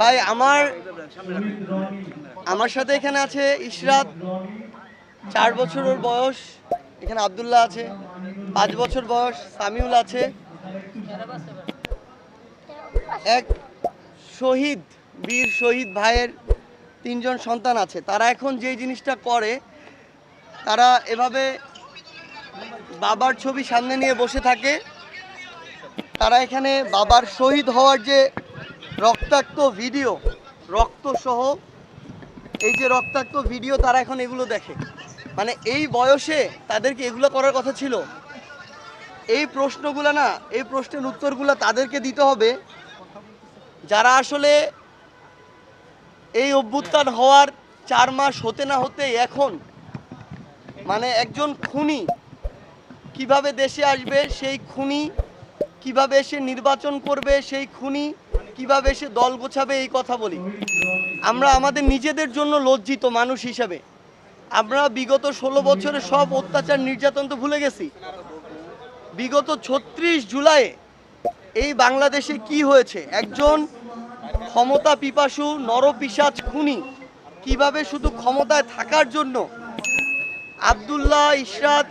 ভাই, আমার আমার সাথে এখানে আছে ইশরাত। চার বছর বয়স। এখানে আব্দুল্লাহ আছে। পাঁচ বছর বয়স। সামিউল আছে। এক শহীদ, বীর শহীদ ভাইয়ের তিনজন সন্তান আছে। তারা এখন যে জিনিসটা করে, তারা এভাবে বাবার ছবি সামনে নিয়ে বসে থাকে। তারা এখানে বাবার শহীদ হওয়ার যে রক্তাক্ত ভিডিও রক্ত সহ এই যে রক্তাক্ত ভিডিও তারা এখন এগুলো দেখে। মানে এই বয়সে তাদেরকে এগুলো করার কথা ছিল। এই প্রশ্নগুলো না, এই প্রশ্নের উত্তরগুলো তাদেরকে দিতে হবে। যারা আসলে এই অভ্যুত্থান হওয়ার চার মাস হতে না হতে এখন মানে একজন খুনি কীভাবে দেশে আসবে, সেই খুনি কীভাবে এসে নির্বাচন করবে, সেই খুনি কীভাবে এসে দল গোছাবে এই কথা বলি। আমরা আমাদের নিজেদের জন্য লজ্জিত মানুষ হিসাবে। আমরা বিগত ষোলো বছরের সব অত্যাচার নির্যাতন তো ভুলে গেছি। বিগত ছত্রিশ জুলাই এই বাংলাদেশে কি হয়েছে? একজন ক্ষমতা পিপাসু নরপিসাচ খুনি কীভাবে শুধু ক্ষমতায় থাকার জন্য আবদুল্লাহ ইশরাত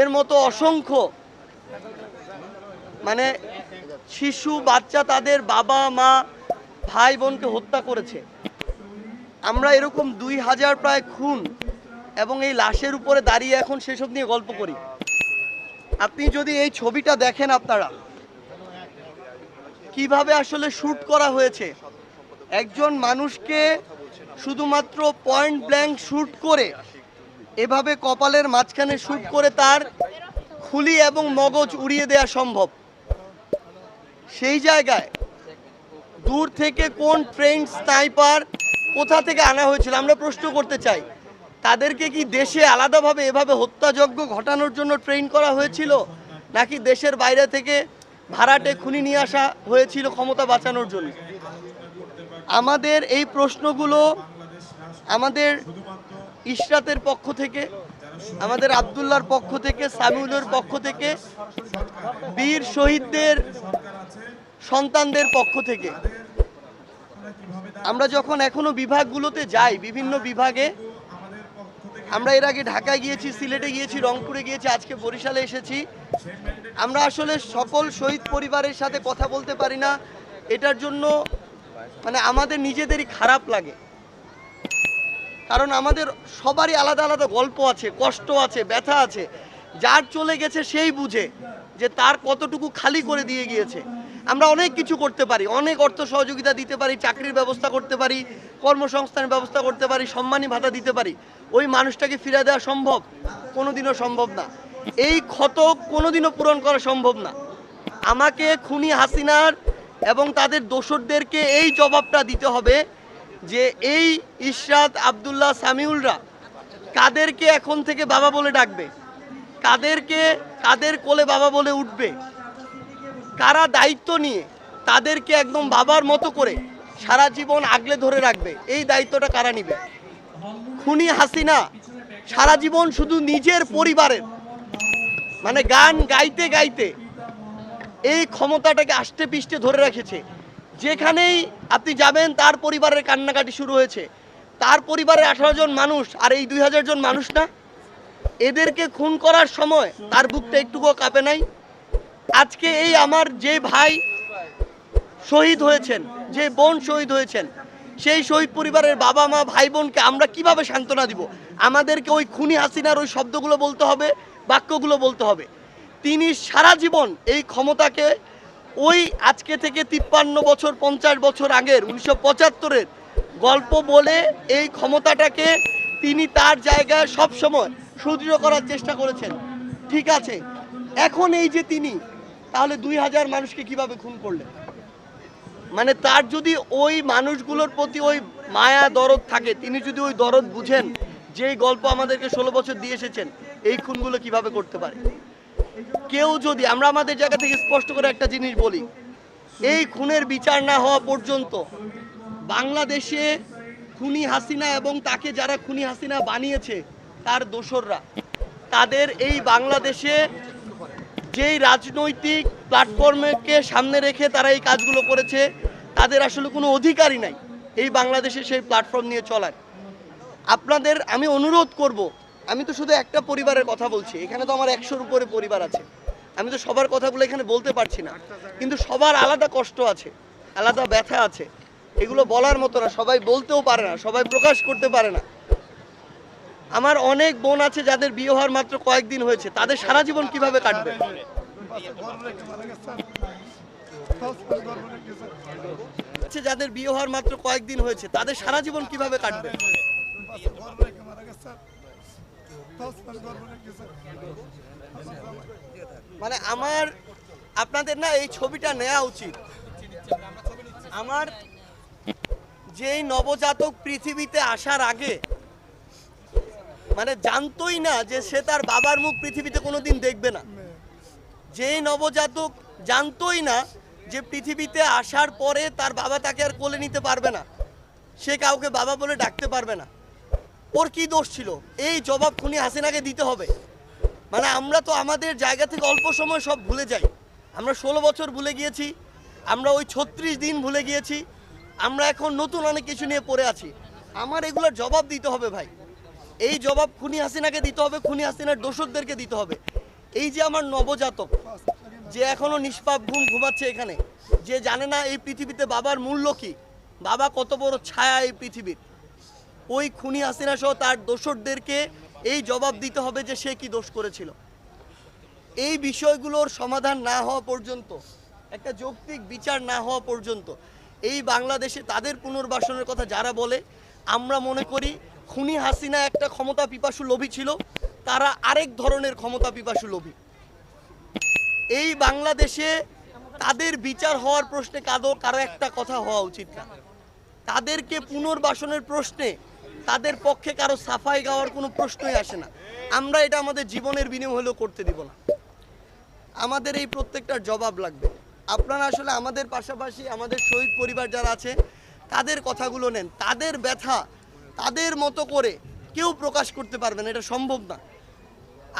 এর মতো অসংখ্য মানে শিশু, বাচ্চা তাদের বাবা, মা, ভাই বোনকে হত্যা করেছে। আমরা এরকম দুই হাজার প্রায় খুন এবং এই লাশের উপরে দাঁড়িয়ে এখন সেসব নিয়ে গল্প করি। আপনি যদি এই ছবিটা দেখেন আপনারা, কীভাবে আসলে শ্যুট করা হয়েছে? একজন মানুষকে শুধুমাত্র পয়েন্ট ব্ল্যাঙ্ক শ্যুট করে, এভাবে কপালের মাঝখানে শ্যুট করে তার খুলি এবং মগজ উড়িয়ে দেওয়া সম্ভব। সেই জায়গায় দূর থেকে কোন ট্রেন, স্নাইপার কোথা থেকে আনা হয়েছিল আমরা প্রশ্ন করতে চাই। তাদেরকে কি দেশে আলাদাভাবে এভাবে হত্যাযজ্ঞ ঘটানোর জন্য ট্রেন করা হয়েছিল? নাকি দেশের বাইরে থেকে ভাড়াটে খুনি নিয়ে আসা হয়েছিল ক্ষমতা বাঁচানোর জন্য? আমাদের এই প্রশ্নগুলো আমাদের ইশরাতের পক্ষ থেকে, আমাদের আবদুল্লার পক্ষ থেকে, সামিউলের পক্ষ থেকে, বীর শহীদদের সন্তানদের পক্ষ থেকে। আমরা যখন এখনও বিভাগগুলোতে যাই, বিভিন্ন বিভাগে, আমরা এর আগে ঢাকায় গিয়েছি, সিলেটে গিয়েছি, রংপুরে গিয়েছি, আজকে বরিশালে এসেছি। আমরা আসলে সকল শহীদ পরিবারের সাথে কথা বলতে পারি না। এটার জন্য মানে আমাদের নিজেদেরই খারাপ লাগে। কারণ আমাদের সবারই আলাদা আলাদা গল্প আছে, কষ্ট আছে, ব্যথা আছে। যার চলে গেছে সেই বুঝে যে তার কতটুকু খালি করে দিয়ে গিয়েছে। আমরা অনেক কিছু করতে পারি, অনেক অর্থ সহযোগিতা দিতে পারি, চাকরির ব্যবস্থা করতে পারি, কর্মসংস্থানের ব্যবস্থা করতে পারি, সম্মানী ভাতা দিতে পারি, ওই মানুষটাকে ফিরে দেওয়া সম্ভব? কোনোদিনও সম্ভব না। এই ক্ষত কোনোদিনও পূরণ করা সম্ভব না। আমাকে খুনি হাসিনার এবং তাদের দোসরদেরকে এই জবাবটা দিতে হবে যে এই ইশরাত আবদুল্লাহ সামিউলরা কাদেরকে এখন থেকে বাবা বলে ডাকবে? কাদেরকে, কাদের কোলে বাবা বলে উঠবে? কারা দায়িত্ব নিয়ে তাদেরকে একদম বাবার মতো করে সারা জীবন আগলে ধরে রাখবে। এই দায়িত্বটা কারা নিবে? খুনি হাসিনা সারা জীবন শুধু নিজের পরিবারের মানে গান গাইতে গাইতে এই ক্ষমতাটাকে আষ্টে পিষ্টে ধরে রেখেছে। যেখানেই আপনি যাবেন, তার পরিবারের কান্নাকাটি শুরু হয়েছে। তার পরিবারের আঠারো জন মানুষ আর এই দুই হাজার জন মানুষ না, এদেরকে খুন করার সময় তার বুকটা একটুকুও কাঁপে নাই। আজকে এই আমার যে ভাই শহীদ হয়েছেন, যে বোন শহীদ হয়েছেন, সেই শহীদ পরিবারের বাবা মা, ভাই বোনকে আমরা কীভাবে সান্ত্বনা দিব? আমাদেরকে ওই খুনি হাসিনার ওই শব্দগুলো বলতে হবে, বাক্যগুলো বলতে হবে। তিনি সারা জীবন এই ক্ষমতাকে ওই আজকে থেকে তিপ্পান্ন বছর, পঞ্চাশ বছর আগের, উনিশশো পঁচাত্তরের গল্প বলে এই ক্ষমতাটাকে তিনি তার জায়গায় সব সময় সুদৃঢ় করার চেষ্টা করেছেন। ঠিক আছে, এখন এই যে তিনি তাহলে দুই হাজার মানুষকে কীভাবে খুন করলেন মানে তার যদি ওই মানুষগুলোর প্রতি ওই মায়া, দরদ থাকে, তিনি যদি ওই দরদ বুঝেন, যেই গল্প আমাদেরকে ষোলো বছর দিয়ে এসেছেন, এই খুনগুলো কীভাবে করতে পারে? কেউ যদি, আমরা আমাদের জায়গা থেকে স্পষ্ট করে একটা জিনিস বলি, এই খুনের বিচার না হওয়া পর্যন্ত বাংলাদেশে খুনি হাসিনা এবং তাকে যারা খুনি হাসিনা বানিয়েছে, তার দোসররা, তাদের এই বাংলাদেশে যেই রাজনৈতিক প্ল্যাটফর্মকে সামনে রেখে তারা এই কাজগুলো করেছে, তাদের আসলে কোনো অধিকারই নাই এই বাংলাদেশে সেই প্ল্যাটফর্ম নিয়ে চলার। আপনাদের আমি অনুরোধ করব, আমি তো শুধু একটা পরিবারের কথা বলছি, এখানে তো আমার একশোর উপরে পরিবার আছে। আমি তো সবার কথাগুলো এখানে বলতে পারছি না, কিন্তু সবার আলাদা কষ্ট আছে, আলাদা ব্যথা আছে। এগুলো বলার মতো না, সবাই বলতেও পারে না, সবাই প্রকাশ করতে পারে না। আমার অনেক বোন আছে যাদের বিয়ে হওয়ার মাত্র কয়েকদিন হয়েছে। তাদের সারা জীবন কীভাবে কাটবে? যাদের বিয়ে হওয়ার মাত্র কয়েকদিন হয়েছে, তাদের সারা জীবন কীভাবে কাটবে? মানে আমার, আপনাদের না এই ছবিটা নেওয়া উচিত। আমার যেই নবজাতক পৃথিবীতে আসার আগে মানে জানতোই না যে সে তার বাবার মুখ পৃথিবীতে কোনোদিন দেখবে না। যেই নবজাতক জানতোই না যে পৃথিবীতে আসার পরে তার বাবা তাকে আর কোলে নিতে পারবে না। সে কাউকে বাবা বলে ডাকতে পারবে না। ওর কি দোষ ছিল? এই জবাব খুনি হাসিনাকে দিতে হবে। মানে আমরা তো আমাদের জায়গা থেকে অল্প সময় সব ভুলে যাই। আমরা ষোলো বছর ভুলে গিয়েছি আমরা ওই ছত্রিশ দিন ভুলে গিয়েছি আমরা এখন নতুন অনেক কিছু নিয়ে পড়ে আছি। আমার এগুলোর জবাব দিতে হবে ভাই। এই জবাব খুনি হাসিনাকে দিতে হবে, খুনি হাসিনার দোষকদেরকে দিতে হবে। এই যে আমার নবজাতক, যে এখনও নিষ্পাপ ঘুম ঘুমাচ্ছে এখানে, যে জানে না এই পৃথিবীতে বাবার মূল্য কি, বাবা কত বড় ছায়া এই পৃথিবীর। ওই খুনি হাসিনা সহ তার দোসরদেরকে এই জবাব দিতে হবে যে সে কি দোষ করেছিল। এই বিষয়গুলোর সমাধান না হওয়া পর্যন্ত, একটা যৌক্তিক বিচার না হওয়া পর্যন্ত, এই বাংলাদেশে তাদের পুনর্বাসনের কথা যারা বলে, আমরা মনে করি খুনি হাসিনা একটা ক্ষমতা পিপাসু লোভী ছিল, তারা আরেক ধরনের ক্ষমতা পিপাসু লোভী। এই বাংলাদেশে তাদের বিচার হওয়ার প্রশ্নে কাদো কারও একটা কথা হওয়া উচিত না। তাদেরকে পুনর্বাসনের প্রশ্নে, তাদের পক্ষে কারও সাফাই গাওয়ার কোনো প্রশ্নই আসে না। আমরা এটা আমাদের জীবনের বিনিময় হলেও করতে দিব না। আমাদের এই প্রত্যেকটার জবাব লাগবে। আপনারা আসলে আমাদের পাশাপাশি আমাদের শহীদ পরিবার যারা আছে, তাদের কথাগুলো নেন। তাদের ব্যথা তাদের মতো করে কেউ প্রকাশ করতে পারবে না, এটা সম্ভব না।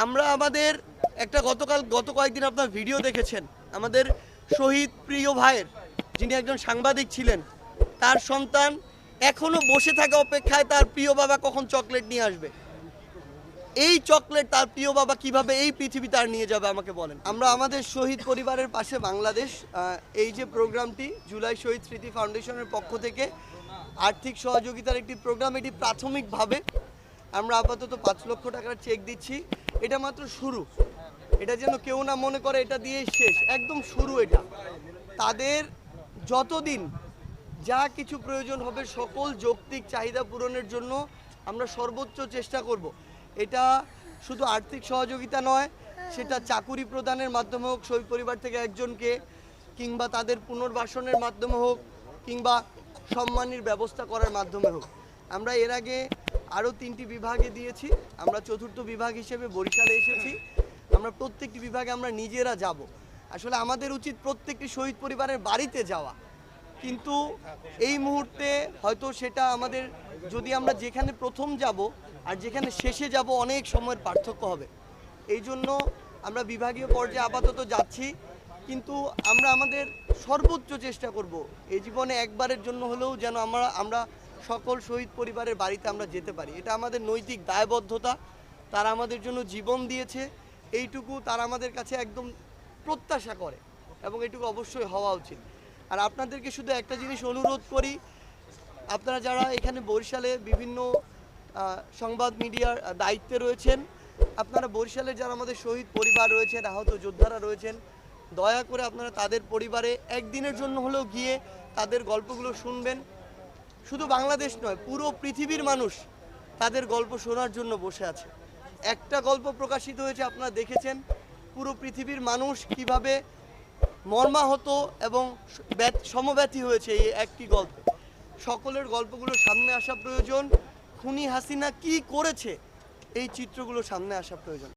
আমরা আমাদের একটা গতকাল, গত কয়েকদিন আপনার ভিডিও দেখেছেন, আমাদের শহীদ প্রিয় ভাইয়ের, যিনি একজন সাংবাদিক ছিলেন, তার সন্তান এখনও বসে থাকা অপেক্ষায় তার প্রিয় বাবা কখন চকলেট নিয়ে আসবে? এই চকলেট তার প্রিয় বাবা কীভাবে এই পৃথিবী তার নিয়ে যাবে আমাকে বলেন। আমরা আমাদের শহীদ পরিবারের পাশে বাংলাদেশ এই যে প্রোগ্রামটি জুলাই শহীদ স্মৃতি ফাউন্ডেশনের পক্ষ থেকে আর্থিক সহযোগিতার একটি প্রোগ্রাম এটি প্রাথমিকভাবে আমরা আপাতত পাঁচ লক্ষ টাকার চেক দিচ্ছি। এটা মাত্র শুরু। এটা যেন কেউ না মনে করে, এটা দিয়েই শেষ। একদম শুরু এটা। তাদের যতদিন যা কিছু প্রয়োজন হবে, সকল যৌক্তিক চাহিদা পূরণের জন্য আমরা সর্বোচ্চ চেষ্টা করব। এটা শুধু আর্থিক সহযোগিতা নয়, সেটা চাকুরি প্রদানের মাধ্যমে হোক, শহীদ পরিবার থেকে একজনকে, কিংবা তাদের পুনর্বাসনের মাধ্যমে হোক, কিংবা সম্মানের ব্যবস্থা করার মাধ্যমে হোক। আমরা এর আগে আরও তিনটি বিভাগে দিয়েছি। আমরা চতুর্থ বিভাগ হিসেবে বরিশালে এসেছি। আমরা প্রত্যেকটি বিভাগে আমরা নিজেরা যাব। আসলে আমাদের উচিত প্রত্যেকটি শহীদ পরিবারের বাড়িতে যাওয়া। কিন্তু এই মুহূর্তে হয়তো সেটা আমাদের যদি আমরা যেখানে প্রথম যাব আর যেখানে শেষে যাব অনেক সময়ের পার্থক্য হবে। এই জন্য আমরা বিভাগীয় পর্যায়ে আপাতত যাচ্ছি। কিন্তু আমরা আমাদের সর্বোচ্চ চেষ্টা করব এই জীবনে একবারের জন্য হলেও যেন আমরা আমরা সকল শহীদ পরিবারের বাড়িতে আমরা যেতে পারি। এটা আমাদের নৈতিক দায়বদ্ধতা, তারা আমাদের জন্য জীবন দিয়েছে, এইটুকু তারা আমাদের কাছে একদম প্রত্যাশা করে এবং এটুকু অবশ্যই হওয়া উচিত। আর আপনাদেরকে শুধু একটা জিনিস অনুরোধ করি, আপনারা যারা এখানে বরিশালে বিভিন্ন সংবাদ মিডিয়ার দায়িত্বে রয়েছেন, আপনারা বরিশালে যারা আমাদের শহীদ পরিবার রয়েছেন, আহত যোদ্ধারা রয়েছেন দয়া করে আপনারা তাদের পরিবারে একদিনের জন্য হলেও গিয়ে তাদের গল্পগুলো শুনবেন। শুধু বাংলাদেশ নয়, পুরো পৃথিবীর মানুষ তাদের গল্প শোনার জন্য বসে আছে। একটা গল্প প্রকাশিত হয়েছে, আপনারা দেখেছেন। পুরো পৃথিবীর মানুষ কীভাবে মর্মাহত এবং ব্যথ- সমব্যথী হয়েছে এই একটি গল্প। সকলের গল্পগুলো সামনে আসা প্রয়োজন। খুনি হাসিনা কি করেছে? এই চিত্রগুলো সামনে আসা প্রয়োজন।